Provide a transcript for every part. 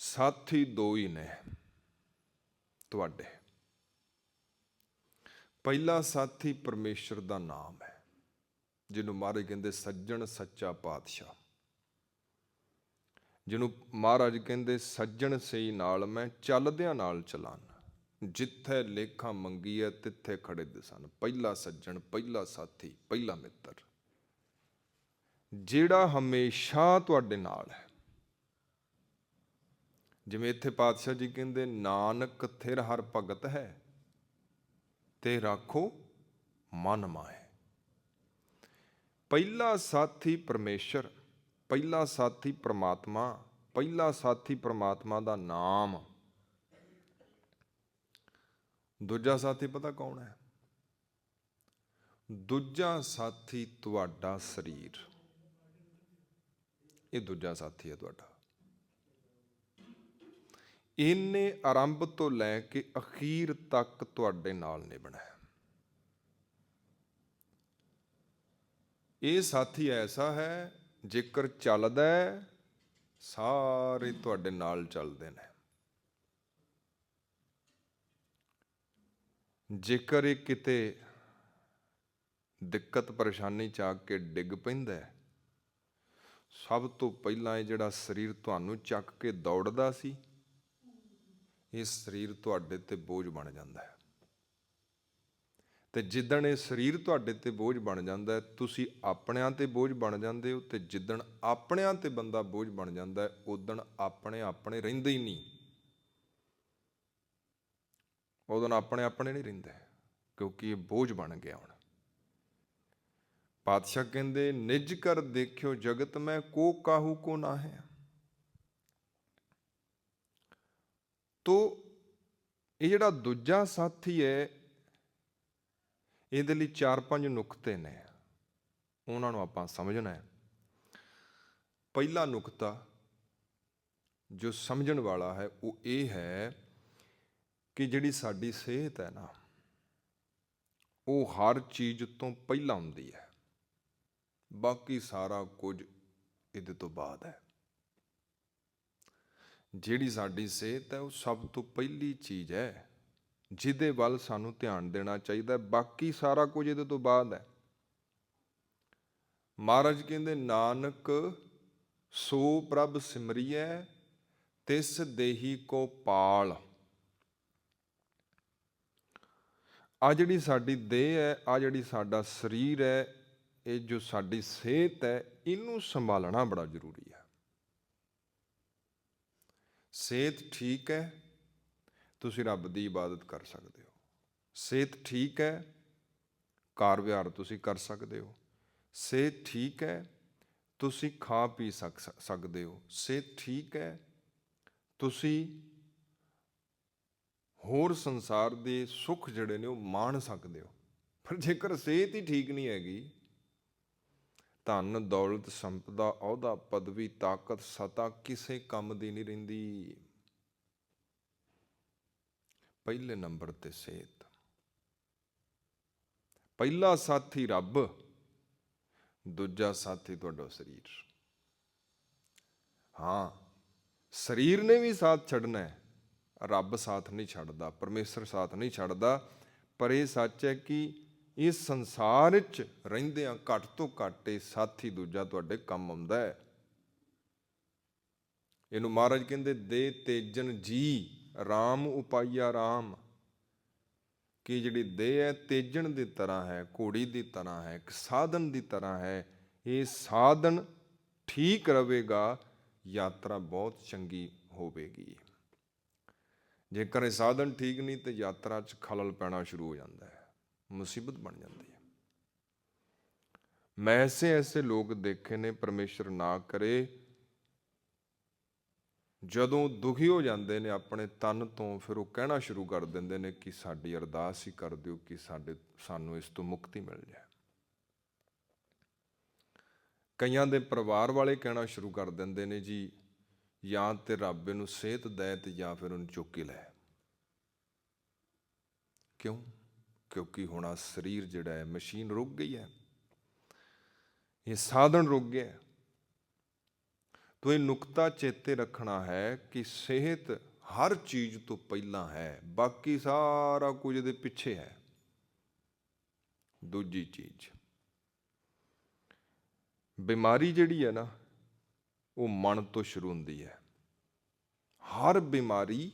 ਸਾਥੀ ਦੋ ਹੀ ਨੇ ਤੁਹਾਡੇ। ਪਹਿਲਾ ਸਾਥੀ ਪਰਮੇਸ਼ਰ ਦਾ ਨਾਮ ਹੈ, ਜਿਹਨੂੰ ਮਹਾਰਾਜ ਕਹਿੰਦੇ ਸੱਜਣ ਸੱਚਾ ਪਾਤਸ਼ਾਹ। ਜਿਹਨੂੰ ਮਹਾਰਾਜ ਕਹਿੰਦੇ ਸੱਜਣ ਸਈ ਨਾਲ ਮੈਂ ਚੱਲਦਿਆਂ ਨਾਲ ਚਲਾਨ। ਜਿੱਥੇ ਲੇਖਾ ਮੰਗੀ ਹੈ ਤਿੱਥੇ ਖੜੇ ਦਿਸਨ ਪਹਿਲਾ ਸੱਜਣ, ਪਹਿਲਾ ਸਾਥੀ, ਪਹਿਲਾ ਮਿੱਤਰ। ਜਿਹੜਾ ਹਮੇਸ਼ਾ ਤੁਹਾਡੇ ਨਾਲ ਹੈ। ਜਿਵੇਂ ਇੱਥੇ ਪਾਤਸ਼ਾਹ ਜੀ ਕਹਿੰਦੇ, ਨਾਨਕ ਥਿਰ ਹਰ ਭਗਤ ਹੈ, ਤੇ ਰਾਖੋ ਮਨ ਮਾਏ ਪਹਿਲਾ ਸਾਥੀ ਪਰਮੇਸ਼ਰ, ਪਹਿਲਾ ਸਾਥੀ ਪ੍ਰਮਾਤਮਾ, ਪਹਿਲਾ ਸਾਥੀ ਪ੍ਰਮਾਤਮਾ ਦਾ ਨਾਮ। ਦੂਜਾ ਸਾਥੀ ਪਤਾ ਕੌਣ ਹੈ? ਦੂਜਾ ਸਾਥੀ ਤੁਹਾਡਾ ਸਰੀਰ। ਇਹ ਦੂਜਾ ਸਾਥੀ ਹੈ ਤੁਹਾਡਾ। ਇਹਨੇ ਆਰੰਭ ਤੋਂ ਲੈ ਕੇ ਅਖੀਰ ਤੱਕ ਤੁਹਾਡੇ ਨਾਲ ਨਿਭਣਾ ਹੈ। ਇਹ ਸਾਥੀ ਐਸਾ ਹੈ, ਜੇਕਰ ਚੱਲਦਾ ਸਾਰੇ ਤੁਹਾਡੇ ਨਾਲ ਚੱਲਦੇ ਨੇ। ਜੇਕਰ ਇਹ ਕਿਤੇ ਦਿੱਕਤ ਪਰੇਸ਼ਾਨੀ ਚ ਆ ਕੇ ਡਿੱਗ ਪੈਂਦਾ ਸਭ ਤੋਂ ਪਹਿਲਾਂ ਇਹ ਜਿਹੜਾ ਸਰੀਰ ਤੁਹਾਨੂੰ ਚੱਕ ਕੇ ਦੌੜਦਾ ਸੀ ਇਹ ਸਰੀਰ ਤੁਹਾਡੇ ਤੇ ਬੋਝ ਬਣ ਜਾਂਦਾ ਹੈ। ਤੇ ਜਿੱਦਣ ਇਹ ਸਰੀਰ ਤੁਹਾਡੇ ਤੇ ਬੋਝ ਬਣ ਜਾਂਦਾ ਹੈ, ਤੁਸੀਂ ਆਪਣਿਆਂ ਤੇ ਬੋਝ ਬਣ ਜਾਂਦੇ ਹੋ ਤੇ ਜਿੱਦਣ ਆਪਣਿਆਂ ਤੇ ਬੰਦਾ ਬੋਝ ਬਣ ਜਾਂਦਾ ਹੈ ਉਦਣ ਆਪਣੇ ਆਪਣੇ ਰਹਿੰਦੇ ਹੀ ਨਹੀਂ। ਉਦੋਂ ਆਪਣੇ ਆਪਣੇ ਨਹੀਂ ਰਹਿੰਦੇ, ਕਿਉਂਕਿ ਇਹ ਬੋਝ ਬਣ ਗਿਆ ਹੁਣ। ਪਾਤਸ਼ਾਹ ਕਹਿੰਦੇ, ਨਿਜ ਕਰ ਦੇਖਿਓ ਜਗਤ ਮੈਂ, ਕੋ ਕਾਹੂ ਕੋ ਨਾ ਹੈ। ਤੋ ਇਹ ਜਿਹੜਾ ਦੂਜਾ ਸਾਥੀ ਹੈ, ਇਹਦੇ ਲਈ ਚਾਰ ਪੰਜ ਨੁਕਤੇ ਨੇ। ਉਹਨਾਂ ਨੂੰ ਆਪਾਂ ਸਮਝਣਾ ਹੈ। ਪਹਿਲਾ ਨੁਕਤਾ ਜੋ ਸਮਝਣ ਵਾਲਾ ਹੈ, ਉਹ ਇਹ ਹੈ ਕਿ ਜਿਹੜੀ ਸਾਡੀ ਸਿਹਤ ਹੈ ਨਾ, ਉਹ ਹਰ ਚੀਜ਼ ਤੋਂ ਪਹਿਲਾਂ ਹੁੰਦੀ ਹੈ। ਬਾਕੀ ਸਾਰਾ ਕੁਝ ਇਹਦੇ ਤੋਂ ਬਾਅਦ ਹੈ। ਜਿਹੜੀ ਸਾਡੀ ਸਿਹਤ ਹੈ, ਉਹ ਸਭ ਤੋਂ ਪਹਿਲੀ ਚੀਜ਼ ਹੈ, ਜਿਹਦੇ ਵੱਲ ਸਾਨੂੰ ਧਿਆਨ ਦੇਣਾ ਚਾਹੀਦਾ ਬਾਕੀ ਸਾਰਾ ਕੁਝ ਇਹਦੇ ਤੋਂ ਬਾਅਦ ਹੈ। ਮਹਾਰਾਜ ਕਹਿੰਦੇ, ਨਾਨਕ ਸੋ ਪ੍ਰਭ ਸਿਮਰਿਐ, ਤਿਸ ਦੇਹੀ ਕੋ ਪਾਲ। ਆ ਜਿਹੜੀ ਸਾਡੀ ਦੇਹ ਹੈ ਆ ਜਿਹੜੀ ਸਾਡਾ ਸਰੀਰ ਹੈ, ਇਹ ਜੋ ਸਾਡੀ ਸਿਹਤ ਹੈ, ਇਹਨੂੰ ਸੰਭਾਲਣਾ ਬੜਾ ਜ਼ਰੂਰੀ ਹੈ। ਸਿਹਤ ਠੀਕ ਹੈ, ਤੁਸੀਂ ਰੱਬ ਦੀ ਇਬਾਦਤ ਕਰ ਸਕਦੇ ਹੋ। ਸਿਹਤ ਠੀਕ ਹੈ ਕਾਰ ਵਿਹਾਰ ਤੁਸੀਂ ਕਰ ਸਕਦੇ ਹੋ। ਸਿਹਤ ਠੀਕ ਹੈ, ਤੁਸੀਂ ਖਾ ਪੀ ਸਕ ਸਕਦੇ ਹੋ। ਸਿਹਤ ਠੀਕ ਹੈ, ਤੁਸੀਂ ਹੋਰ ਸੰਸਾਰ ਦੇ ਸੁੱਖ ਜਿਹੜੇ ਨੇ ਉਹ ਮਾਣ ਸਕਦੇ ਹੋ। ਪਰ ਜੇਕਰ ਸਿਹਤ ਹੀ ਠੀਕ ਨਹੀਂ ਹੈਗੀ ਧਨ, ਦੌਲਤ, ਸੰਪਦਾ, ਅਹੁਦਾ, ਪਦਵੀ, ਤਾਕਤ, ਸਤਾ ਕਿਸੇ ਕੰਮ ਦੀ ਨਹੀਂ ਰਹਿੰਦੀ। ਪਹਿਲੇ ਨੰਬਰ ਤੇ ਸਿਹਤ ਪਹਿਲਾ ਸਾਥੀ ਰੱਬ, ਦੂਜਾ ਸਾਥੀ ਤੁਹਾਡਾ ਸਰੀਰ। ਹਾਂ, ਸਰੀਰ ਨੇ ਵੀ ਸਾਥ ਛੱਡਣਾ ਹੈ। ਰੱਬ ਸਾਥ ਨਹੀਂ ਛੱਡਦਾ, ਪਰਮੇਸ਼ਰ ਸਾਥ ਨਹੀਂ ਛੱਡਦਾ। ਪਰ ਇਹ ਸੱਚ ਹੈ ਕਿ ਇਸ ਸੰਸਾਰ ਵਿੱਚ ਰਹਿੰਦਿਆਂ ਘੱਟ ਤੋਂ ਘੱਟ ਇਹ ਸਾਥੀ ਦੂਜਾ ਤੁਹਾਡੇ ਕੰਮ ਆਉਂਦਾ ਹੈ। ਇਹਨੂੰ ਮਹਾਰਾਜ ਕਹਿੰਦੇ, ਦੇ ਤੇਜਨ ਜੀ, ਰਾਮ ਉਪਾਈਆ ਰਾਮ। ਕਿ ਜਿਹੜੀ ਦੇਹ ਹੈ, ਤੇਜਣ ਦੀ ਤਰ੍ਹਾਂ ਹੈ, ਘੋੜੀ ਦੀ ਤਰ੍ਹਾਂ ਹੈ, ਇੱਕ ਸਾਧਨ ਦੀ ਤਰ੍ਹਾਂ ਹੈ, ਇਹ ਸਾਧਨ ਠੀਕ ਰਹੇਗਾ, ਯਾਤਰਾ ਬਹੁਤ ਚੰਗੀ ਹੋਵੇਗੀ। ਜੇਕਰ ਇਹ ਸਾਧਨ ਠੀਕ ਨਹੀਂ, ਤੇ ਯਾਤਰਾ 'ਚ ਖਲਲ ਪੈਣਾ ਸ਼ੁਰੂ ਹੋ ਜਾਂਦਾ ਹੈ। ਮੁਸੀਬਤ ਬਣ ਜਾਂਦੀ ਹੈ। ਮੈਂ ਐਸੇ ਐਸੇ ਲੋਕ ਦੇਖੇ ਨੇ ਪਰਮੇਸ਼ਰ ਨਾ ਕਰੇ, ਜਦੋਂ ਦੁਖੀ ਹੋ ਜਾਂਦੇ ਨੇ ਆਪਣੇ ਤਨ ਤੋਂ, ਫਿਰ ਉਹ ਕਹਿਣਾ ਸ਼ੁਰੂ ਕਰ ਦਿੰਦੇ ਨੇ ਕਿ ਸਾਡੀ ਅਰਦਾਸ ਹੀ ਕਰ ਦਿਓ ਕਿ ਸਾਡੇ, ਸਾਨੂੰ ਇਸ ਤੋਂ ਮੁਕਤੀ ਮਿਲ ਜਾਏ। ਕਈਆਂ ਦੇ ਪਰਿਵਾਰ ਵਾਲੇ ਕਹਿਣਾ ਸ਼ੁਰੂ ਕਰ ਦਿੰਦੇ ਨੇ, ਜੀ, ਜਾਂ ਤੇ ਰੱਬ ਨੂੰ ਸਿਹਤ ਦੇ ਤੇ ਜਾਂ ਫਿਰ ਉਹਨੂੰ ਚੁੱਕ ਲੈ ਕਿਉਂ? ਕਿਉਂਕਿ ਹੁਣ ਆ ਸਰੀਰ ਜਿਹੜਾ ਹੈ, ਮਸ਼ੀਨ ਰੁਕ ਗਈ ਹੈ। ਇਹ ਸਾਧਨ ਰੁਕ ਗਿਆ ਹੈ। ਤੋ ਇਹ ਨੁਕਤਾ ਚੇਤੇ ਰੱਖਣਾ ਹੈ ਕਿ ਸਿਹਤ ਹਰ ਚੀਜ਼ ਤੋਂ ਪਹਿਲਾਂ ਹੈ, ਬਾਕੀ ਸਾਰਾ ਕੁਝ ਇਹਦੇ ਪਿੱਛੇ ਹੈ। ਦੂਜੀ ਚੀਜ਼, ਬਿਮਾਰੀ ਜਿਹੜੀ ਹੈ ਨਾ, ਉਹ ਮਨ ਤੋਂ ਸ਼ੁਰੂ ਹੁੰਦੀ ਹੈ। ਹਰ ਬਿਮਾਰੀ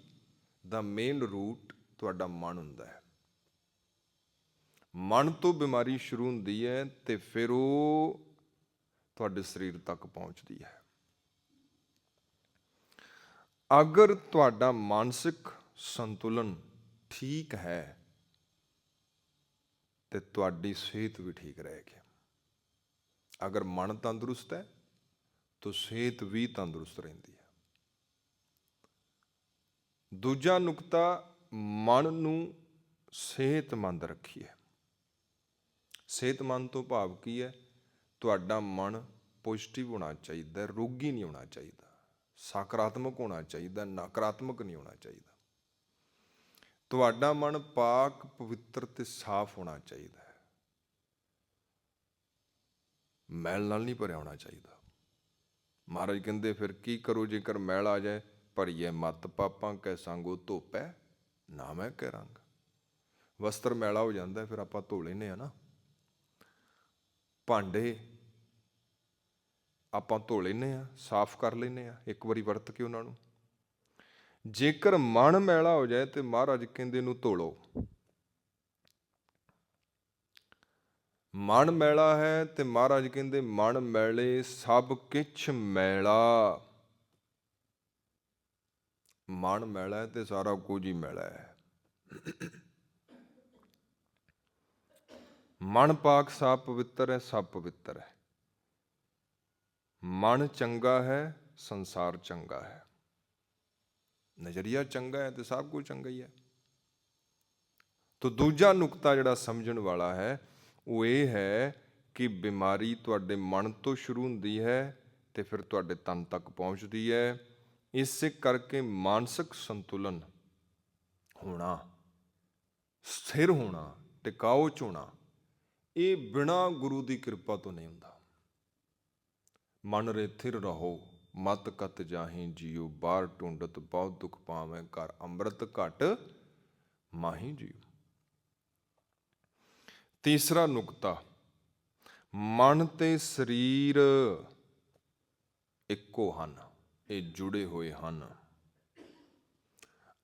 ਦਾ ਮੇਨ ਰੂਟ ਤੁਹਾਡਾ ਮਨ ਹੁੰਦਾ ਹੈ। ਮਨ ਤੋਂ ਬਿਮਾਰੀ ਸ਼ੁਰੂ ਹੁੰਦੀ ਹੈ ਤੇ ਫਿਰ ਉਹ ਤੁਹਾਡੇ ਸਰੀਰ ਤੱਕ ਪਹੁੰਚਦੀ ਹੈ। ਅਗਰ ਤੁਹਾਡਾ ਮਾਨਸਿਕ ਸੰਤੁਲਨ ਠੀਕ ਹੈ, ਤੇ ਤੁਹਾਡੀ ਸਿਹਤ ਵੀ ਠੀਕ ਰਹੇਗੀ। ਅਗਰ ਮਨ ਤੰਦਰੁਸਤ ਹੈ, ਤਾਂ ਸਿਹਤ ਵੀ ਤੰਦਰੁਸਤ ਰਹਿੰਦੀ ਹੈ। ਦੂਜਾ ਨੁਕਤਾ, ਮਨ ਨੂੰ ਸਿਹਤਮੰਦ ਰੱਖੀਏ। ਸਿਹਤਮੰਦ ਤੋਂ ਭਾਵ ਕੀ ਹੈ? ਤੁਹਾਡਾ ਮਨ ਪੋਜ਼ਿਟਿਵ ਹੋਣਾ ਚਾਹੀਦਾ, ਰੋਗੀ ਨਹੀਂ ਹੋਣਾ ਚਾਹੀਦਾ, ਸਕਾਰਾਤਮਕ ਹੋਣਾ ਚਾਹੀਦਾ, ਨਕਾਰਾਤਮਕ ਨਹੀਂ ਹੋਣਾ ਚਾਹੀਦਾ। ਤੁਹਾਡਾ ਮਨ ਪਾਕ, ਪਵਿੱਤਰ ਤੇ ਸਾਫ਼ ਹੋਣਾ ਚਾਹੀਦਾ ਹੈ। ਮੈਲ ਨਾਲ ਨਹੀਂ ਭਰਿਆ ਹੋਣਾ ਚਾਹੀਦਾ। ਮਹਾਰਾਜ ਕਹਿੰਦੇ, ਫਿਰ ਕੀ ਕਰੋ ਜੇਕਰ ਮੈਲ ਆ ਜਾਏ? ਭਰੀਏ ਮਤ ਪਾਪਾਂ, ਕੈ ਸੰਗੋ ਧੋਪੈ, ਨਾ ਮੈਂ ਕਹਿ ਰੰਗ। ਵਸਤਰ ਮੈਲਾ ਹੋ ਜਾਂਦਾ ਫਿਰ ਆਪਾਂ ਧੋ ਲੈਨੇ ਆ ਨਾ ਭਾਂਡੇ ਆਪਾਂ ਧੋ ਲੈਨੇ ਆ ਸਾਫ਼ ਕਰ ਲੈਨੇ ਆ ਇੱਕ ਵਾਰੀ ਵਰਤ ਕੇ ਉਹਨਾਂ ਨੂੰ। ਜੇਕਰ ਮਨ ਮੈਲਾ ਹੋ ਜਾਏ ਤੇ ਮਹਾਰਾਜ ਕਹਿੰਦੇ ਨੂੰ ਧੋ ਲਓ। ਮਨ ਮੈਲਾ ਹੈ ਤੇ ਮਹਾਰਾਜ ਕਹਿੰਦੇ ਮਨ ਮੈਲੇ ਸਭ ਕਿਛ ਮੈਲਾ। ਮਨ ਮੈਲਾ ਤੇ ਸਾਰਾ ਕੁਝ ਹੀ ਮੈਲਾ ਹੈ। ਮਨ ਪਾਕ ਸਾਫ਼ ਪਵਿੱਤਰ ਹੈ, ਸਭ ਪਵਿੱਤਰ ਹੈ। ਮਨ ਚੰਗਾ ਹੈ, ਸੰਸਾਰ ਚੰਗਾ ਹੈ। ਨਜ਼ਰੀਆ ਚੰਗਾ ਹੈ ਤੇ ਸਭ ਕੁਝ ਚੰਗਾ ਹੀ ਹੈ। ਤੋ ਦੂਜਾ ਨੁਕਤਾ ਜਿਹੜਾ ਸਮਝਣ ਵਾਲਾ ਹੈ, ਉਹ ਇਹ ਹੈ ਕਿ ਬਿਮਾਰੀ ਤੁਹਾਡੇ ਮਨ ਤੋਂ ਸ਼ੁਰੂ ਹੁੰਦੀ ਹੈ ਤੇ ਫਿਰ ਤੁਹਾਡੇ ਤਨ ਤੱਕ ਪਹੁੰਚਦੀ ਹੈ। ਇਸੇ ਕਰਕੇ ਮਾਨਸਿਕ ਸੰਤੁਲਨ ਹੋਣਾ, ਸਥਿਰ ਹੋਣਾ ਟਿਕਾਓ ਚ ਹੋਣਾ ਇਹ ਬਿਨਾ ਗੁਰੂ ਦੀ ਕਿਰਪਾ ਤੋਂ ਨਹੀਂ ਹੁੰਦਾ। ਮਨ ਰੇ ਥਿਰ ਰਹੋ, ਮਤ ਕਤ ਜਾਹੀ ਜੀਉ ਬਾਹਰ ਟੁੰਡਤ ਬਹੁਤ ਦੁਖ ਪਾਵੇਂ ਕਰ ਅੰਮ੍ਰਿਤ ਘਟ ਮਾਹੀ ਜੀਉ। ਤੀਸਰਾ ਨੁਕਤਾ, ਮਨ ਤੇ ਸਰੀਰ ਇੱਕੋ ਹਨ, ਇਹ ਜੁੜੇ ਹੋਏ ਹਨ।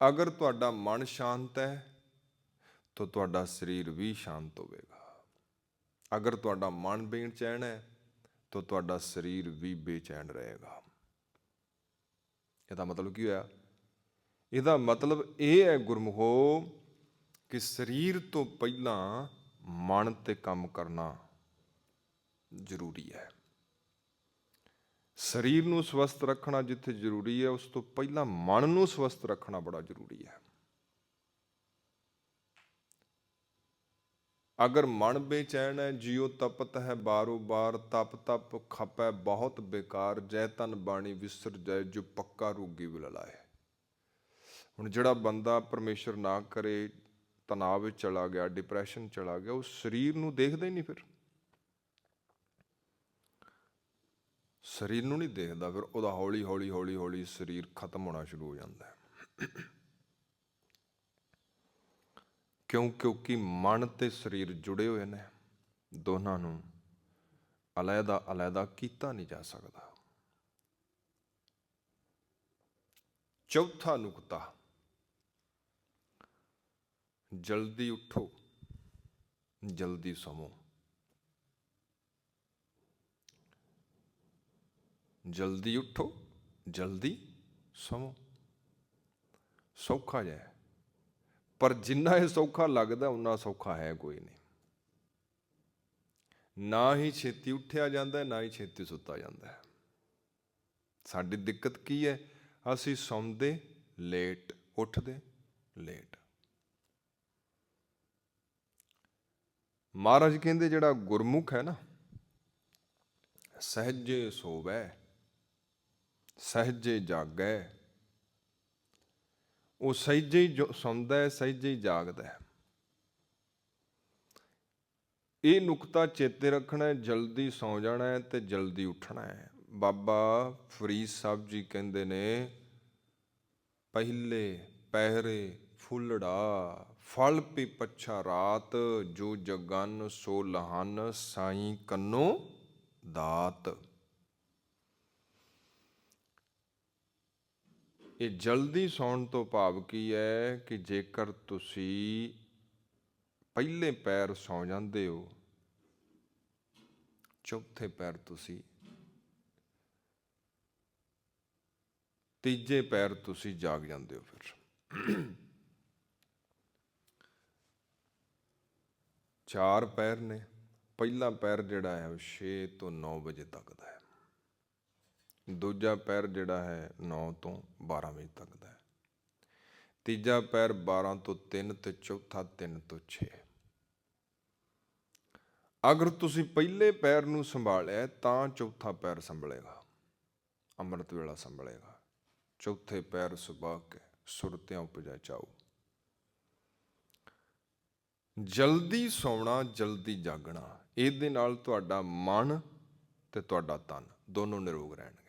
ਅਗਰ ਤੁਹਾਡਾ ਮਨ ਸ਼ਾਂਤ ਹੈ, ਤਾਂ ਤੁਹਾਡਾ ਸਰੀਰ ਵੀ ਸ਼ਾਂਤ ਹੋਵੇਗਾ। ਅਗਰ ਤੁਹਾਡਾ ਮਨ ਬੇਚੈਨ ਹੈ, ਤਾਂ ਤੁਹਾਡਾ ਸਰੀਰ ਵੀ ਬੇਚੈਨ ਰਹੇਗਾ। ਇਹਦਾ ਮਤਲਬ ਕੀ ਹੋਇਆ? ਇਹਦਾ ਮਤਲਬ ਇਹ ਹੈ, ਗੁਰਮੁਖੋ, ਕਿ ਸਰੀਰ ਤੋਂ ਪਹਿਲਾਂ ਮਨ ਤੇ ਕੰਮ ਕਰਨਾ ਜ਼ਰੂਰੀ ਹੈ। ਸਰੀਰ ਨੂੰ ਸਵਸਥ ਰੱਖਣਾ ਜਿੱਥੇ ਜ਼ਰੂਰੀ ਹੈ, ਉਸ ਤੋਂ ਪਹਿਲਾਂ ਮਨ ਨੂੰ ਸਵਸਥ ਰੱਖਣਾ ਬੜਾ ਜ਼ਰੂਰੀ ਹੈ। ਅਗਰ ਮਨ ਬੇਚੈਨ ਹੈ, ਜਿਉ ਤਪਤ ਹੈ ਬਾਰੋ ਬਾਰ, ਤਪ ਤਪ ਖਪੈ ਬਹੁਤ ਬੇਕਾਰ, ਜੈ ਤਨ ਬਾਣੀ ਵਿਸਰ ਜੈ ਜੋ ਪੱਕਾ ਰੋਗੀ ਵਿਲ ਹੁਣ ਜਿਹੜਾ ਬੰਦਾ ਪਰਮੇਸ਼ਰ ਨਾ ਕਰੇ, ਤਣਾਅ ਵਿੱਚ ਚਲਾ ਗਿਆ ਡਿਪਰੈਸ਼ਨ ਚਲਾ ਗਿਆ, ਉਹ ਸਰੀਰ ਨੂੰ ਦੇਖਦਾ ਹੀ ਨਹੀਂ ਫਿਰ। ਸਰੀਰ ਨੂੰ ਨਹੀਂ ਦੇਖਦਾ ਫਿਰ, ਉਹਦਾ ਹੌਲੀ ਹੌਲੀ ਹੌਲੀ ਹੌਲੀ ਸਰੀਰ ਖਤਮ ਹੋਣਾ ਸ਼ੁਰੂ ਹੋ ਜਾਂਦਾ ਹੈ। ਕਿਉਂ ਕਿਉਂਕਿ ਮਨ ਤੇ ਸਰੀਰ ਜੁੜੇ ਹੋਏ ਨੇ, ਦੋਨਾਂ ਨੂੰ ਅਲੱਗਾ ਅਲੱਗਾ ਕੀਤਾ ਨਹੀਂ ਜਾ ਸਕਦਾ। ਚੌਥਾ ਨੁਕਤਾ, ਜਲਦੀ ਉਠੋ, ਜਲਦੀ ਸਮੋ ਜਲਦੀ ਉਠੋ, ਜਲਦੀ ਸਮੋ ਸੌਖਾ ਜਿਹਾ ਪਰ ਜਿੰਨਾ ਇਹ ਸੌਖਾ ਲੱਗਦਾ ਉਨਾ ਸੌਖਾ ਹੈ ਕੋਈ ਨਹੀਂ। ਨਾ ਹੀ ਛੇਤੀ ਉੱਠਿਆ ਜਾਂਦਾ ਨਾ ਹੀ ਛੇਤੀ ਸੁੱਤਾ ਜਾਂਦਾ ਹੈ। ਸਾਡੀ ਦਿੱਕਤ ਕੀ ਹੈ? ਅਸੀਂ ਸੌਂਦੇ ਲੇਟ, ਉੱਠਦੇ ਲੇਟ। ਮਹਾਰਾਜ ਕਹਿੰਦੇ, ਜਿਹੜਾ ਗੁਰਮੁਖ ਹੈ ਨਾ, ਸਹਜੇ ਸੋਵੈ, ਸਹਜੇ ਜਾਗੈ ਉਹ ਸਹਿਜੇ ਹੀ ਜੋ ਸੌਂਦਾ ਹੈ, ਸਹਿਜੇ ਹੀ ਜਾਗਦਾ ਹੈ। ਇਹ ਨੁਕਤਾ ਚੇਤੇ ਰੱਖਣਾ ਹੈ, ਜਲਦੀ ਸੌ ਜਾਣਾ ਹੈ ਤੇ ਜਲਦੀ ਉੱਠਣਾ ਹੈ। ਬਾਬਾ ਫਰੀਦ ਸਾਹਿਬ ਜੀ ਕਹਿੰਦੇ ਨੇ, ਪਹਿਲੇ ਪਹਿਰੇ ਫੁੱਲੜਾ, ਫਲ ਪੀ ਪੱਛਾ ਰਾਤ, ਜੋ ਜਗਨ ਸੋ ਲਹਨ, ਸਾਈ ਕੰਨੋ ਦਾਤ। ਇਹ ਜਲਦੀ ਸੌਣ ਤੋਂ ਭਾਵ ਕੀ ਹੈ ਕਿ ਜੇਕਰ ਤੁਸੀਂ ਪਹਿਲੇ ਪੈਰ ਸੌ ਜਾਂਦੇ ਹੋ, ਚੌਥੇ ਪੈਰ ਤੁਸੀਂ, ਤੀਜੇ ਪੈਰ ਤੁਸੀਂ ਜਾਗ ਜਾਂਦੇ ਹੋ ਫਿਰ। ਚਾਰ ਪੈਰ ਨੇ, ਪਹਿਲਾ ਪੈਰ ਜਿਹੜਾ ਹੈ ਉਹ 6 ਤੋਂ 9 ਵਜੇ ਤੱਕ ਦਾ ਹੈ। ਦੂਜਾ ਪੈਰ ਜਿਹੜਾ ਹੈ 9 ਤੋਂ 12 ਵਜੇ ਤੱਕ ਦਾ ਹੈ। ਤੀਜਾ ਪੈਰ 12 ਤੋਂ 3 ਤੇ ਚੌਥਾ 3 ਤੋਂ 6 ਅਗਰ ਤੁਸੀਂ ਪਹਿਲੇ ਪੈਰ ਨੂੰ ਸੰਭਾਲਿਆ ਤਾਂ ਚੌਥਾ ਪੈਰ ਸੰਭਲੇਗਾ। ਅੰਮ੍ਰਿਤ ਵੇਲਾ ਸੰਭਲੇਗਾ। ਚੌਥੇ ਪੈਰ ਸੁਬਾ ਕੇ ਸੁਰਤਿਆਂ ਉਪਜਾ ਚਾਓ। ਜਲਦੀ ਸੌਣਾ, ਜਲਦੀ ਜਾਗਣਾ, ਇਹਦੇ ਨਾਲ ਤੁਹਾਡਾ ਮਨ ਤੇ ਤੁਹਾਡਾ ਤਨ ਦੋਨੋਂ ਨਿਰੋਗ ਰਹਿਣਗੇ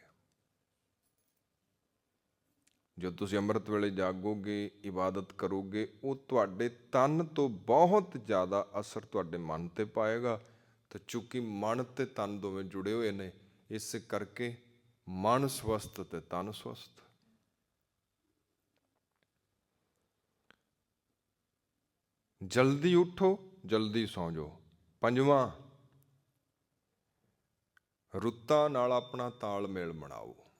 ਜੋ ਤੁਸੀਂ ਅੰਮ੍ਰਿਤ ਵੇਲੇ ਜਾਗੋਗੇ, ਇਬਾਦਤ ਕਰੋਗੇ, ਉਹ ਤੁਹਾਡੇ ਤਨ ਤੋਂ ਬਹੁਤ ਜ਼ਿਆਦਾ ਅਸਰ ਤੁਹਾਡੇ ਮਨ ਤੇ ਪਾਏਗਾ। ਤੇ ਚੁੱਕੀ ਮਨ ਤੇ ਤਨ ਦੋਵੇਂ ਜੁੜੇ ਹੋਏ ਨੇ, ਇਸ ਕਰਕੇ ਮਨ ਸਵਸਥ ਤੇ ਤਨ ਸਵਸਥ। ਜਲਦੀ ਉਠੋ, ਜਲਦੀ ਸੌਂ ਜਾਓ। ਪੰਜਵਾਂ, ਰੁੱਤਾਂ ਨਾਲ ਆਪਣਾ ਤਾਲਮੇਲ ਬਣਾਓ।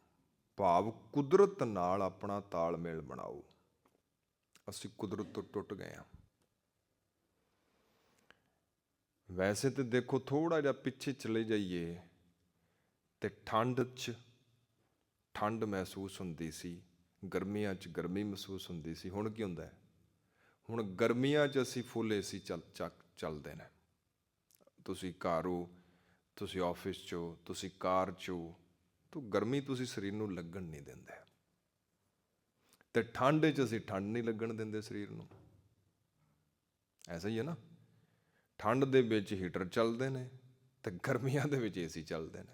ਭਾਵ ਕੁਦਰਤ ਨਾਲ ਆਪਣਾ ਤਾਲਮੇਲ ਬਣਾਓ। ਅਸੀਂ ਕੁਦਰਤ ਤੋਂ ਟੁੱਟ ਗਏ ਹਾਂ। ਵੈਸੇ ਤੇ ਦੇਖੋ ਥੋੜਾ ਜਿਹਾ ਪਿੱਛੇ ਚਲੇ ਜਾਈਏ ਤੇ ਠੰਡ 'ਚ ਠੰਡ ਮਹਿਸੂਸ ਹੁੰਦੀ ਸੀ, ਗਰਮੀਆਂ 'ਚ ਗਰਮੀ ਮਹਿਸੂਸ ਹੁੰਦੀ ਸੀ। ਹੁਣ ਕੀ ਹੁੰਦਾ ਹੈ? ਹੁਣ ਗਰਮੀਆਂ 'ਚ ਅਸੀਂ ਫੁੱਲ ਏਸੀ ਚੱਲ, ਚੱਕ, ਚੱਲਦੇ ਨੇ। ਤੁਸੀਂ ਘਰ ਹੋ, ਤੁਸੀਂ ਆਫਿਸ 'ਚ ਹੋ, ਤੁਸੀਂ ਕਾਰ 'ਚ ਹੋ ਤੋ ਗਰਮੀ ਤੁਸੀਂ ਸਰੀਰ ਨੂੰ ਲੱਗਣ ਨਹੀਂ ਦਿੰਦੇ। ਤੇ ਠੰਡ 'ਚ ਅਸੀਂ ਠੰਡ ਨਹੀਂ ਲੱਗਣ ਦਿੰਦੇ ਸਰੀਰ ਨੂੰ। ਐਸਾ ਹੀ ਹੈ ਨਾ। ਠੰਡ ਦੇ ਵਿੱਚ ਹੀਟਰ ਚੱਲਦੇ ਨੇ ਤੇ ਗਰਮੀਆਂ ਦੇ ਵਿੱਚ ਏਸੀ ਚੱਲਦੇ ਨੇ।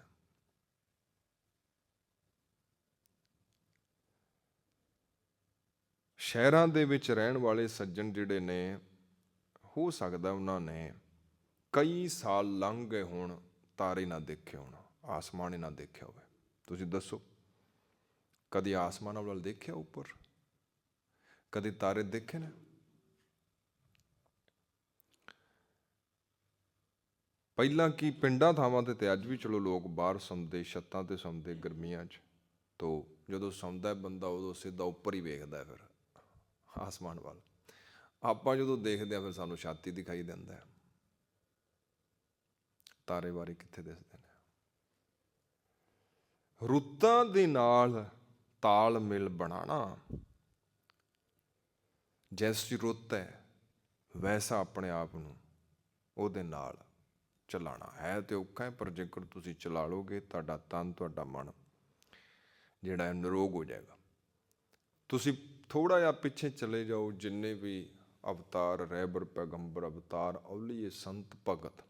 ਸ਼ਹਿਰਾਂ ਦੇ ਵਿੱਚ ਰਹਿਣ ਵਾਲੇ ਸੱਜਣ ਜਿਹੜੇ ਨੇ, ਹੋ ਸਕਦਾ ਉਹਨਾਂ ਨੇ ਕਈ ਸਾਲ ਲੰਘ ਗਏ ਹੋਣ, ਤਾਰੇ ਨਾ ਦੇਖੇ ਹੋਣ, ਆਸਮਾਨ ਹੀ ਨਾ ਦੇਖਿਆ ਹੋਵੇ। ਤੁਸੀਂ ਦੱਸੋ? ਕਦੇ ਆਸਮਾਨ ਵੱਲ ਦੇਖਿਆ ਉੱਪਰ? ਕਦੇ ਤਾਰੇ ਦੇਖੇ ਨੇ? ਪਹਿਲਾਂ ਕੀ ਪਿੰਡਾਂ ਥਾਵਾਂ ਤੇ ਤੇ ਅੱਜ ਵੀ ਚਲੋ ਲੋਕ ਬਾਹਰ ਸੌਂਦੇ, ਛੱਤਾਂ ਤੇ ਸੌਂਦੇ ਗਰਮੀਆਂ 'ਚ? ਤੋ ਜਦੋਂ ਸੌਂਦਾ ਬੰਦਾ, ਉਦੋਂ ਸਿੱਧਾ ਉੱਪਰ ਹੀ ਵੇਖਦਾ ਫਿਰ, ਆਸਮਾਨ ਵੱਲ। ਆਪਾਂ ਜਦੋਂ ਦੇਖਦੇ ਆ ਫਿਰ ਸਾਨੂੰ ਛਾਤੀ ਦਿਖਾਈ ਦਿੰਦਾ ਤਾਰੇ ਬਾਰੇ ਕਿੱਥੇ ਦਿਸਦੇ? ਰੁੱਤਾਂ ਦੇ ਨਾਲ ਤਾਲਮੇਲ ਬਣਾਣਾ। ਜੈਸੀ ਰੁੱਤ ਹੈ, ਵੈਸਾ ਆਪਣੇ ਆਪ ਨੂੰ ਉਹਦੇ ਨਾਲ ਚਲਾਣਾ ਹੈ ਤੇ ਔਖਾ ਹੈ, ਪਰ ਜੇਕਰ ਤੁਸੀਂ ਚਲਾ ਲੋਗੇ ਤੁਹਾਡਾ ਤਨ, ਤੁਹਾਡਾ ਮਨ ਜਿਹੜਾ ਹੈ, ਨਿਰੋਗ ਹੋ ਜਾਏਗਾ। ਤੁਸੀਂ ਥੋੜਾ ਜਿਹਾ ਪਿੱਛੇ ਚਲੇ ਜਾਓ, ਜਿੰਨੇ ਵੀ ਅਵਤਾਰ ਰਹਿਬਰ ਪੈਗੰਬਰ, ਅਵਤਾਰ, ਔਲੀਏ, ਸੰਤ, ਭਗਤ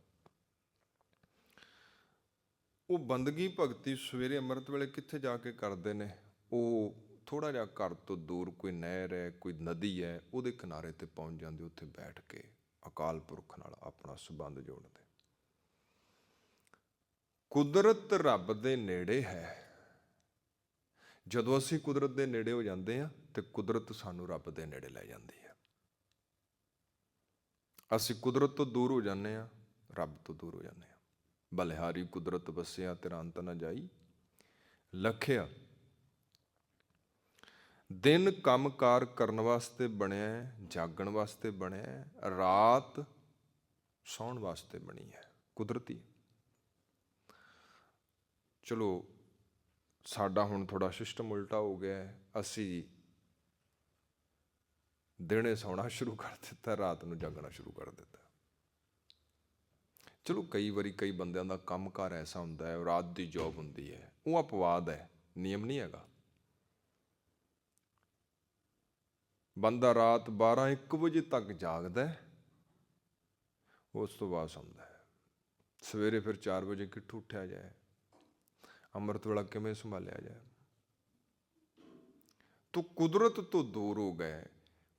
ਉਹ ਬੰਦਗੀ ਭਗਤੀ ਸਵੇਰੇ ਅੰਮ੍ਰਿਤ ਵੇਲੇ ਕਿੱਥੇ ਜਾ ਕੇ ਕਰਦੇ ਨੇ? ਉਹ ਥੋੜਾ ਜਿਹਾ ਘਰ ਤੋਂ ਦੂਰ ਕੋਈ ਨਹਿਰ ਹੈ, ਕੋਈ ਨਦੀ ਹੈ, ਉਹਦੇ ਕਿਨਾਰੇ ਤੇ ਪਹੁੰਚ ਜਾਂਦੇ, ਉੱਥੇ ਬੈਠ ਕੇ ਅਕਾਲ ਪੁਰਖ ਨਾਲ ਆਪਣਾ ਸੰਬੰਧ ਜੋੜਦੇ। ਕੁਦਰਤ ਰੱਬ ਦੇ ਨੇੜੇ ਹੈ। ਜਦੋਂ ਅਸੀਂ ਕੁਦਰਤ ਦੇ ਨੇੜੇ ਹੋ ਜਾਂਦੇ ਹਾਂ ਤੇ ਕੁਦਰਤ ਸਾਨੂੰ ਰੱਬ ਦੇ ਨੇੜੇ ਲੈ ਜਾਂਦੀ ਹੈ। ਅਸੀਂ ਕੁਦਰਤ ਤੋਂ ਦੂਰ ਹੋ ਜਾਂਦੇ ਹਾਂ, ਰੱਬ ਤੋਂ ਦੂਰ ਹੋ ਜਾਂਦੇ ਹਾਂ। ਬਲਿਹਾਰੀ ਕੁਦਰਤ ਵਸਿਆ ਤੇਰਾ ਅੰਤ ਨਾ ਜਾਈ। ਲਖਿਆ ਦਿਨ ਕੰਮਕਾਰ ਕਰਨ ਵਾਸਤੇ ਬਣਿਆ ਹੈ, ਜਾਗਣ ਵਾਸਤੇ ਬਣਿਆ ਹੈ, ਰਾਤ ਸੌਣ ਵਾਸਤੇ ਬਣੀ ਹੈ ਕੁਦਰਤੀ। ਚਲੋ ਸਾਡਾ ਹੁਣ ਥੋੜਾ ਸਿਸਟਮ ਉਲਟਾ ਹੋ ਗਿਆ ਹੈ ਅਸੀਂ ਦਿਨੇ ਸੌਣਾ ਸ਼ੁਰੂ ਕਰ ਦਿੱਤਾ ਰਾਤ ਨੂੰ ਜਾਗਣਾ ਸ਼ੁਰੂ ਕਰ ਦਿੱਤਾ। ਚਲੋ ਕਈ ਵਾਰੀ ਕਈ ਬੰਦਿਆਂ ਦਾ ਕੰਮਕਾਰ ਐਸਾ ਹੁੰਦਾ ਹੈ ਰਾਤ ਦੀ ਜੌਬ ਹੁੰਦੀ ਹੈ। ਉਹ ਅਪਵਾਦ ਹੈ, ਨਿਯਮ ਨਹੀਂ ਹੈਗਾ। ਬੰਦਾ ਰਾਤ 12 1 ਵਜੇ ਤੱਕ ਜਾਗਦਾ ਹੈ, ਉਸ ਤੋਂ ਬਾਅਦ ਸੌਂਦਾ ਹੈ। ਸਵੇਰੇ ਫਿਰ 4 ਵਜੇ ਕਿੱਥੋਂ ਉੱਠਿਆ ਜਾਏ। ਅੰਮ੍ਰਿਤ ਵੇਲਾ ਕਿਵੇਂ ਸੰਭਾਲਿਆ ਜਾਏ? ਤੂੰ ਕੁਦਰਤ ਤੋਂ ਦੂਰ ਹੋ ਗਏ,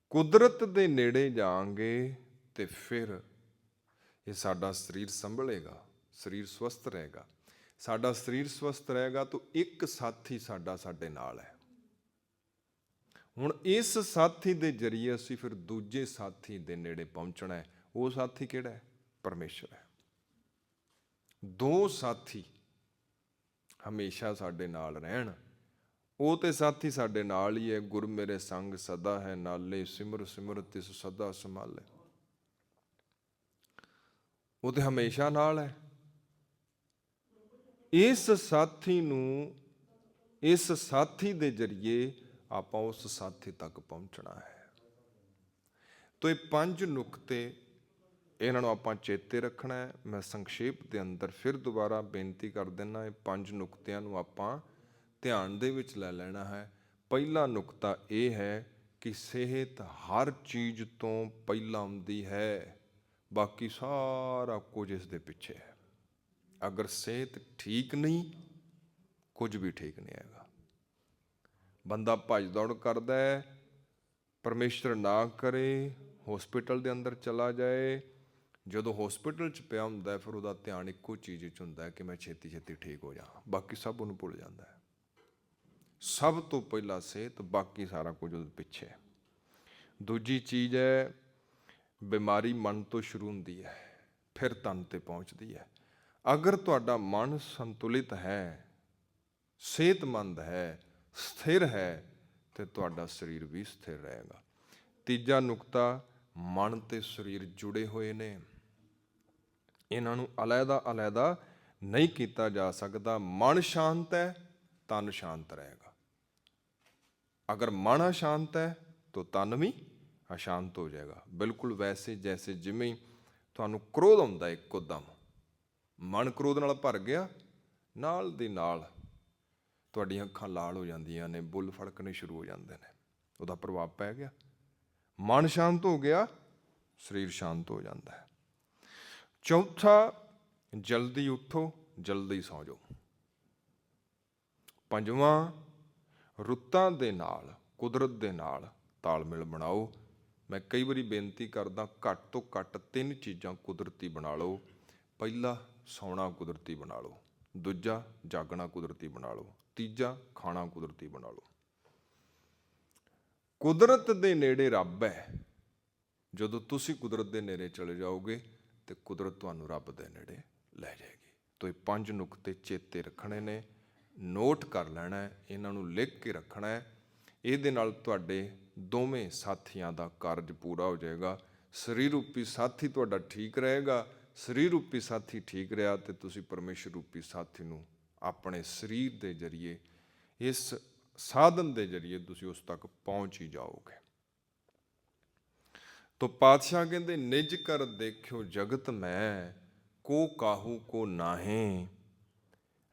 ਕੁਦਰਤ ਦੇ ਨੇੜੇ ਜਾਾਂਗੇ ਤੇ ਫਿਰ ਇਹ ਸਾਡਾ ਸਰੀਰ ਸੰਭਲੇਗਾ, ਸਰੀਰ ਸਵਸਥ ਰਹੇਗਾ। ਸਾਡਾ ਸਰੀਰ ਸਵਸਥ ਰਹੇਗਾ ਤਾਂ ਇੱਕ ਸਾਥੀ ਸਾਡਾ ਸਾਡੇ ਨਾਲ ਹੈ। ਹੁਣ ਇਸ ਸਾਥੀ ਦੇ ਜਰੀਏ ਅਸੀਂ ਫਿਰ ਦੂਜੇ ਸਾਥੀ ਦੇ ਨੇੜੇ ਪਹੁੰਚਣਾ ਹੈ। ਉਹ ਸਾਥੀ ਕਿਹੜਾ ਹੈ? ਪਰਮੇਸ਼ਰ ਹੈ। ਦੋ ਸਾਥੀ ਹਮੇਸ਼ਾ ਸਾਡੇ ਨਾਲ ਰਹਿਣ। ਉਹ ਤੇ ਸਾਥੀ ਸਾਡੇ ਨਾਲ ਹੀ ਹੈ। ਗੁਰ ਮੇਰੇ ਸੰਗ ਸਦਾ ਹੈ, ਨਾਲੇ ਸਿਮਰ ਸਿਮਰ ਤਿਸ ਸਦਾ ਸੰਭਾਲੇ। ਉਹ ਤੇ ਹਮੇਸ਼ਾ ਨਾਲ ਹੈ। ਇਸ ਸਾਥੀ ਨੂੰ, ਇਸ ਸਾਥੀ ਦੇ ਜਰੀਏ ਆਪਾਂ ਉਸ ਸਾਥੀ ਤੱਕ ਪਹੁੰਚਣਾ ਹੈ। ਤੋ ਇਹ ਪੰਜ ਨੁਕਤੇ, ਇਹਨਾਂ ਨੂੰ ਆਪਾਂ ਚੇਤੇ ਰੱਖਣਾ ਹੈ। ਮੈਂ ਸੰਖੇਪ ਦੇ ਅੰਦਰ ਫਿਰ ਦੁਬਾਰਾ ਬੇਨਤੀ ਕਰ ਦਿੰਨਾ, ਇਹ ਪੰਜ ਨੁਕਤਿਆਂ ਨੂੰ ਆਪਾਂ ਧਿਆਨ ਦੇ ਵਿੱਚ ਲੈ ਲੈਣਾ ਹੈ। ਪਹਿਲਾ ਨੁਕਤਾ ਇਹ ਹੈ ਕਿ ਸਿਹਤ ਹਰ ਚੀਜ਼ ਤੋਂ ਪਹਿਲਾਂ ਆਉਂਦੀ ਹੈ। ਬਾਕੀ ਸਾਰਾ ਕੁਝ ਇਸ ਦੇ ਪਿੱਛੇ ਹੈ। ਅਗਰ ਸਿਹਤ ਠੀਕ ਨਹੀਂ, ਕੁਝ ਵੀ ਠੀਕ ਨਹੀਂ ਹੈਗਾ। ਬੰਦਾ ਭੱਜ ਦੌੜ ਕਰਦਾ ਹੈ ਪਰਮੇਸ਼ਰ ਨਾ ਕਰੇ, ਹਸਪੀਟਲ ਦੇ ਅੰਦਰ ਚਲਾ ਜਾਏ, ਜਦੋਂ ਹਸਪੀਟਲ 'ਚ ਪਿਆ ਹੁੰਦਾ ਫਿਰ ਉਹਦਾ ਧਿਆਨ ਇੱਕੋ ਚੀਜ਼ 'ਚ ਹੁੰਦਾ ਹੈ ਕਿ ਮੈਂ ਛੇਤੀ ਛੇਤੀ ਠੀਕ ਹੋ ਜਾਵਾਂ। ਬਾਕੀ ਸਭ ਉਹਨੂੰ ਭੁੱਲ ਜਾਂਦਾ ਹੈ। ਸਭ ਤੋਂ ਪਹਿਲਾਂ ਸਿਹਤ, ਬਾਕੀ ਸਾਰਾ ਕੁਝ ਉਹਦੇ ਪਿੱਛੇ ਦੂਜੀ ਚੀਜ਼ ਹੈ ਬਿਮਾਰੀ ਮਨ ਤੋਂ ਸ਼ੁਰੂ ਹੁੰਦੀ ਹੈ, ਫਿਰ ਤਨ ਤੇ ਪਹੁੰਚਦੀ ਹੈ। ਅਗਰ ਤੁਹਾਡਾ ਮਨ ਸੰਤੁਲਿਤ ਹੈ, ਸਿਹਤਮੰਦ ਹੈ, ਸਥਿਰ ਹੈ, ਤੇ ਤੁਹਾਡਾ ਸਰੀਰ ਵੀ ਸਥਿਰ ਰਹੇਗਾ। ਤੀਜਾ ਨੁਕਤਾ, ਮਨ ਤੇ ਸਰੀਰ ਜੁੜੇ ਹੋਏ ਨੇ। ਇਹਨਾਂ ਨੂੰ ਅਲੱਗਾ ਅਲੱਗਾ ਨਹੀਂ ਕੀਤਾ ਜਾ ਸਕਦਾ। ਮਨ ਸ਼ਾਂਤ ਹੈ, ਤਨ ਸ਼ਾਂਤ ਰਹੇਗਾ। ਅਗਰ ਮਨ ਅਸ਼ਾਂਤ ਹੈ, ਤਾਂ ਤਨ ਵੀ ਅਸ਼ਾਂਤ ਹੋ ਜਾਏਗਾ। ਬਿਲਕੁਲ ਵੈਸੇ ਜੈਸੇ ਜਿਵੇਂ ਤੁਹਾਨੂੰ ਕ੍ਰੋਧ ਆਉਂਦਾ ਇੱਕੋਦਮ ਮਨ ਕ੍ਰੋਧ ਨਾਲ ਭਰ ਗਿਆ, ਨਾਲ ਦੀ ਨਾਲ ਤੁਹਾਡੀਆਂ ਅੱਖਾਂ ਲਾਲ ਹੋ ਜਾਂਦੀਆਂ ਨੇ, ਬੁੱਲ ਫੜਕਣੇ ਸ਼ੁਰੂ ਹੋ ਜਾਂਦੇ ਨੇ। ਉਹਦਾ ਪ੍ਰਭਾਵ ਪੈ ਗਿਆ। ਮਨ ਸ਼ਾਂਤ ਹੋ ਗਿਆ, ਸਰੀਰ ਸ਼ਾਂਤ ਹੋ ਜਾਂਦਾ ਹੈ। ਚੌਥਾ, ਜਲਦੀ ਉਠੋ, ਜਲਦੀ ਸੌ ਜਾਓ। ਪੰਜਵਾਂ, ਰੁੱਤਾਂ ਦੇ ਨਾਲ, ਕੁਦਰਤ ਦੇ ਨਾਲ ਤਾਲਮੇਲ ਬਣਾਓ। ਮੈਂ ਕਈ ਵਾਰੀ ਬੇਨਤੀ ਕਰਦਾ, ਘੱਟ ਤੋਂ ਘੱਟ ਤਿੰਨ ਚੀਜ਼ਾਂ ਕੁਦਰਤੀ ਬਣਾ ਲਓ। ਪਹਿਲਾ, ਸੌਣਾ ਕੁਦਰਤੀ ਬਣਾ ਲਓ। ਦੂਜਾ, ਜਾਗਣਾ ਕੁਦਰਤੀ ਬਣਾ ਲਓ। ਤੀਜਾ, ਖਾਣਾ ਕੁਦਰਤੀ ਬਣਾ ਲਓ। ਕੁਦਰਤ ਦੇ ਨੇੜੇ ਰੱਬ ਹੈ। ਜਦੋਂ ਤੁਸੀਂ ਕੁਦਰਤ ਦੇ ਨੇੜੇ ਚਲੇ ਜਾਓਗੇ, ਤੇ ਕੁਦਰਤ ਤੁਹਾਨੂੰ ਰੱਬ ਦੇ ਨੇੜੇ ਲੈ ਜਾਏਗੀ। ਤੋ ਇਹ ਪੰਜ ਨੁਕਤੇ ਚੇਤੇ ਰੱਖਣੇ ਨੇ। ਨੋਟ ਕਰ ਲੈਣਾ ਹੈ, ਇਹਨਾਂ ਨੂੰ ਲਿਖ ਕੇ ਰੱਖਣਾ ਹੈ। ਇਹਦੇ ਨਾਲ ਤੁਹਾਡੇ ਦੋਵੇਂ ਸਾਥੀਆਂ ਦਾ ਕਾਰਜ ਪੂਰਾ ਹੋ ਜਾਏਗਾ। ਸਰੀਰ ਰੂਪੀ ਸਾਥੀ ਤੁਹਾਡਾ ਠੀਕ ਰਹੇਗਾ। ਸਰੀਰ ਰੂਪੀ ਸਾਥੀ ਠੀਕ ਰਿਹਾ ਤੇ ਤੁਸੀਂ ਪਰਮੇਸ਼ਰ ਰੂਪੀ ਸਾਥੀ ਨੂੰ ਆਪਣੇ ਸਰੀਰ ਦੇ ਜਰੀਏ, ਇਸ ਸਾਧਨ ਦੇ ਜਰੀਏ ਤੁਸੀਂ ਉਸ ਤੱਕ ਪਹੁੰਚ ਹੀ ਜਾਓਗੇ। ਤੋ ਪਾਤਸ਼ਾਹ ਕਹਿੰਦੇ, ਨਿਜ ਕਰ ਦੇਖਿਓ ਜਗਤ ਮੈਂ, ਕੋ ਕਾਹੂ ਕੋ ਨਾਹੇ।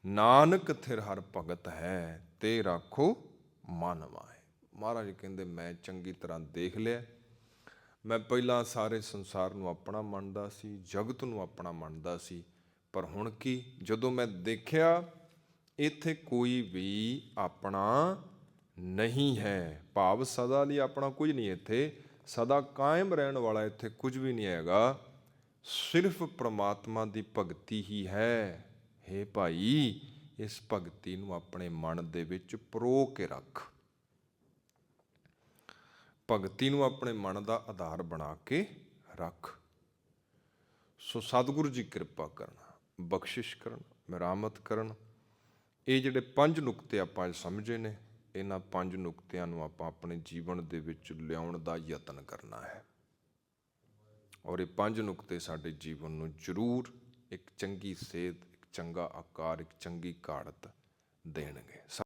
ਨਾਨਕ ਥਿਰ ਹਰ ਭਗਤ ਹੈ, ਤੇ ਰੱਖੋ ਮਨ ਮਾਏ ਮਹਾਰਾਜ ਕਹਿੰਦੇ, ਮੈਂ ਚੰਗੀ ਤਰ੍ਹਾਂ ਦੇਖ ਲਿਆ। ਮੈਂ ਪਹਿਲਾਂ ਸਾਰੇ ਸੰਸਾਰ ਨੂੰ ਆਪਣਾ ਮੰਨਦਾ ਸੀ, ਜਗਤ ਨੂੰ ਆਪਣਾ ਮੰਨਦਾ ਸੀ। ਪਰ ਹੁਣ ਕੀ? ਜਦੋਂ ਮੈਂ ਦੇਖਿਆ, ਇੱਥੇ ਕੋਈ ਵੀ ਆਪਣਾ ਨਹੀਂ ਹੈ। ਭਾਵ ਸਦਾ ਲਈ ਆਪਣਾ ਕੁਝ ਨਹੀਂ ਇੱਥੇ। ਸਦਾ ਕਾਇਮ ਰਹਿਣ ਵਾਲਾ ਇੱਥੇ ਕੁਝ ਵੀ ਨਹੀਂ ਹੈਗਾ। ਸਿਰਫ ਪ੍ਰਮਾਤਮਾ ਦੀ ਭਗਤੀ ਹੀ ਹੈ। हे ਭਾਈ, ਇਸ ਭਗਤੀ ਨੂੰ ਆਪਣੇ ਮਨ ਦੇ ਵਿੱਚ ਪਰੋ ਕੇ ਰੱਖ। ਭਗਤੀ ਨੂੰ ਆਪਣੇ ਮਨ ਦਾ ਆਧਾਰ ਬਣਾ ਕੇ ਰੱਖ। ਸੋ ਸਤਿਗੁਰੂ ਜੀ ਕਿਰਪਾ ਕਰਨਾ, ਬਖਸ਼ਿਸ਼ ਕਰਨ, ਮਰਾਮਤ ਕਰਨ। ਇਹ ਜਿਹੜੇ ਪੰਜ ਨੁਕਤੇ ਆਪਾਂ ਸਮਝੇ ਨੇ, ਇਹਨਾਂ ਪੰਜ ਨੁਕਤਿਆਂ ਨੂੰ ਆਪਾਂ ਆਪਣੇ ਜੀਵਨ ਦੇ ਵਿੱਚ ਲਿਆਉਣ ਦਾ ਯਤਨ ਕਰਨਾ ਹੈ। ਔਰ ਇਹ ਪੰਜ ਨੁਕਤੇ ਸਾਡੇ ਜੀਵਨ ਨੂੰ ਜ਼ਰੂਰ ਇੱਕ ਚੰਗੀ ਸਿਹਤ ਇੱਕ ਚੰਗਾ ਆਕਾਰ, ਇੱਕ ਚੰਗੀ ਕਾੜਤ ਦੇਣਗੇ।